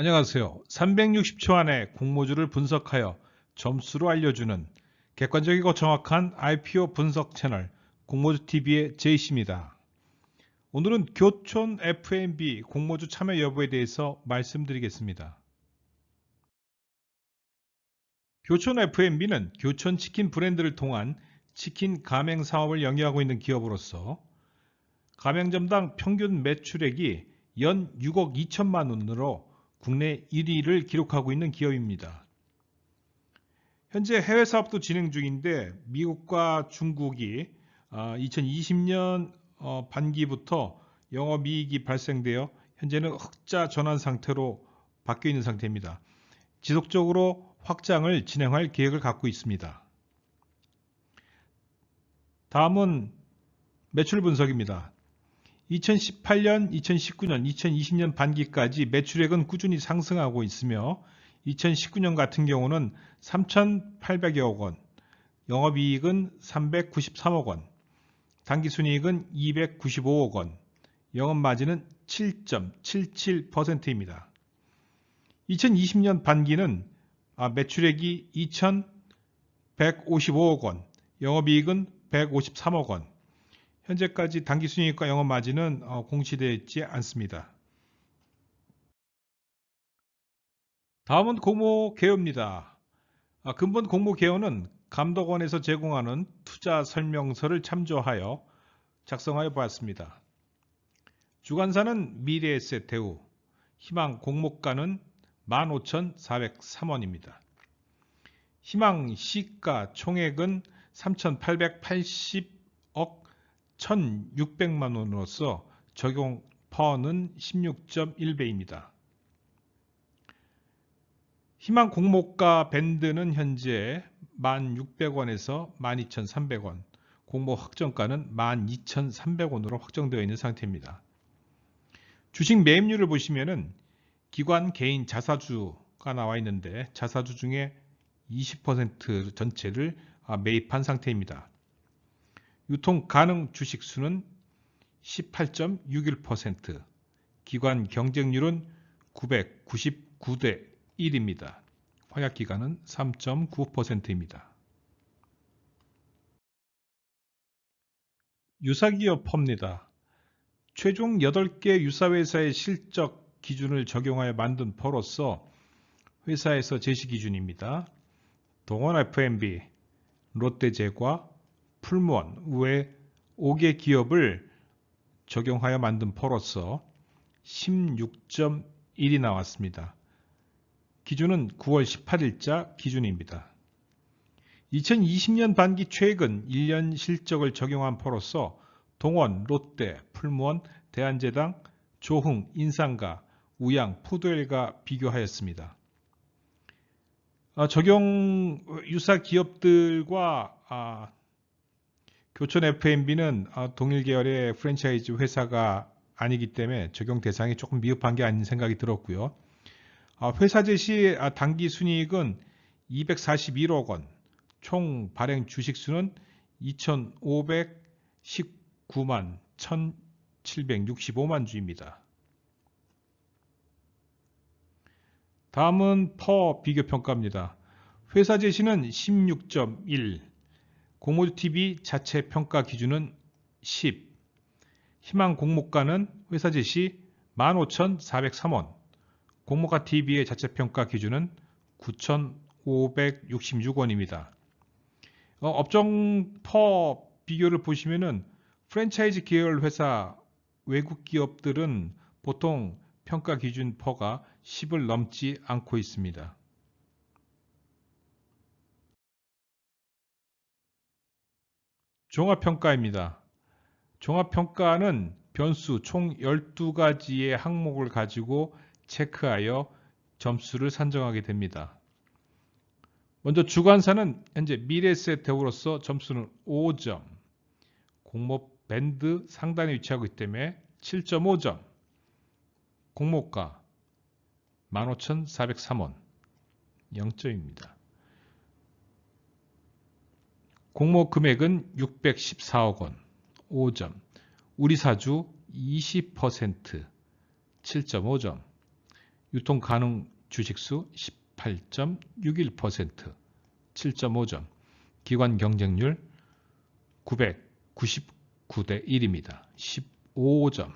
안녕하세요. 360초 안에 공모주를 분석하여 점수로 알려주는 객관적이고 정확한 IPO 분석 채널 공모주TV의 제이씨입니다. 오늘은 교촌 F&B 공모주 참여 여부에 대해서 말씀드리겠습니다. 교촌 F&B는 교촌 치킨 브랜드를 통한 치킨 가맹 사업을 영위하고 있는 기업으로서 가맹점당 평균 매출액이 연 6억 2천만 원으로 국내 1위를 기록하고 있는 기업입니다. 현재 해외 사업도 진행 중인데 미국과 중국이 2020년 아, 어, 반기부터 영업이익이 발생되어 현재는 흑자 전환 상태로 바뀌어 있는 상태입니다. 지속적으로 확장을 진행할 계획을 갖고 있습니다. 다음은 매출 분석입니다. 2018년, 2019년, 2020년 반기까지 매출액은 꾸준히 상승하고 있으며 2019년 같은 경우는 3,800여억 원, 영업이익은 393억 원, 당기순이익은 295억 원, 영업마진은 7.77%입니다. 2020년 반기는 아, 매출액이 2,155억 원, 영업이익은 153억 원, 현재까지 당기순이익과 영업 마진은 어, 공시되어 있지 않습니다. 다음은 공모 개요입니다. 아, 근본 공모 개요는 감독원에서 제공하는 투자 설명서를 참조하여 작성하여 보았습니다. 주관사는 미래에셋 대우, 희망 공모가는 15,403원입니다. 희망 시가 총액은 3,880억 1,600만 원으로서 적용 퍼는 16.1배입니다. 희망 공모가 밴드는 현재 1,600원에서 12,300원, 공모 확정가는 12,300원으로 확정되어 있는 상태입니다. 주식 매입률을 보시면은 기관 개인 자사주가 나와 있는데 자사주 중에 20% 전체를 매입한 상태입니다. 유통 가능 주식 수는 18.61%, 기관 경쟁률은 999대 1입니다. 활약 기간은 3.9%입니다. 유사기업 펌입니다. 최종 8개 유사회사의 실적 기준을 적용하여 만든 퍼로서 회사에서 제시 기준입니다. 동원 F&B, 롯데제과, 풀무원 외 5개 기업을 적용하여 만든 퍼로서 16.1이 나왔습니다. 기준은 9월 18일자 기준입니다. 2020년 반기 최근 1년 실적을 적용한 퍼로서 동원, 롯데, 풀무원, 대한제당, 조흥, 인상가, 우양, 푸드엘과 비교하였습니다. 아, 적용 유사 기업들과 아, 교촌 F&B는 아, 동일 계열의 프랜차이즈 회사가 아니기 때문에 적용 대상이 조금 미흡한 게 아닌 생각이 들었고요. 아, 회사 제시 아, 단기 순이익은 241억 원, 총 발행 주식 수는 2,519만 1,765만 주입니다. 다음은 퍼 비교 평가입니다. 회사 제시는 16.1, 공모TV 자체 평가 기준은 10, 희망 공모가는 회사 제시 15,403원, 공모가 TV의 자체 평가 기준은 9,566원입니다. 어, 업종 퍼 비교를 보시면은 프랜차이즈 계열 회사 외국 기업들은 보통 평가 기준 퍼가 10을 넘지 않고 있습니다. 종합평가입니다. 종합평가는 변수 총 12가지의 항목을 가지고 체크하여 점수를 산정하게 됩니다. 먼저 주관사는 현재 미래세 대우로서 점수는 5점, 공모 밴드 상단에 위치하고 있기 때문에 7.5점, 공모가 15,403원 0점입니다. 공모 금액은 614억 원. 5점. 우리 사주 20% 7.5점 유통 가능 주식수 18.61%, 7.5점, 기관 경쟁률 999대 1입니다. 15점.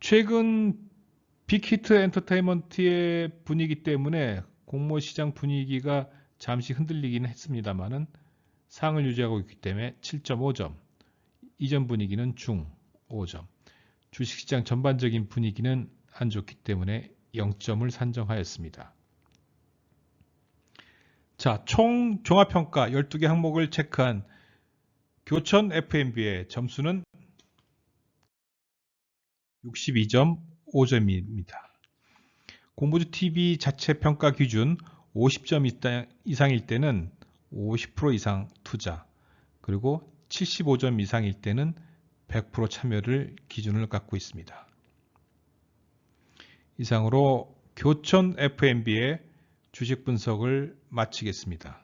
최근 빅히트 엔터테인먼트의 분위기 때문에 공모 시장 분위기가 잠시 흔들리긴 했습니다만은 상을 유지하고 있기 때문에 7.5점. 이전 분위기는 중 5점. 주식시장 전반적인 분위기는 안 좋기 때문에 0점을 산정하였습니다. 자, 총 종합평가 12개 항목을 체크한 교천 FMB의 점수는 62.5점입니다. 공부주 TV 자체 평가 기준 50점 이상일 때는 50% 이상 투자, 그리고 75점 이상일 때는 100% 참여를 기준을 갖고 있습니다. 이상으로 교천 FMB의 주식 분석을 마치겠습니다.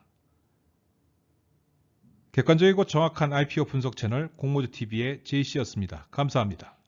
객관적이고 정확한 IPO 분석 채널 공모주 TV의 제이씨였습니다. 감사합니다.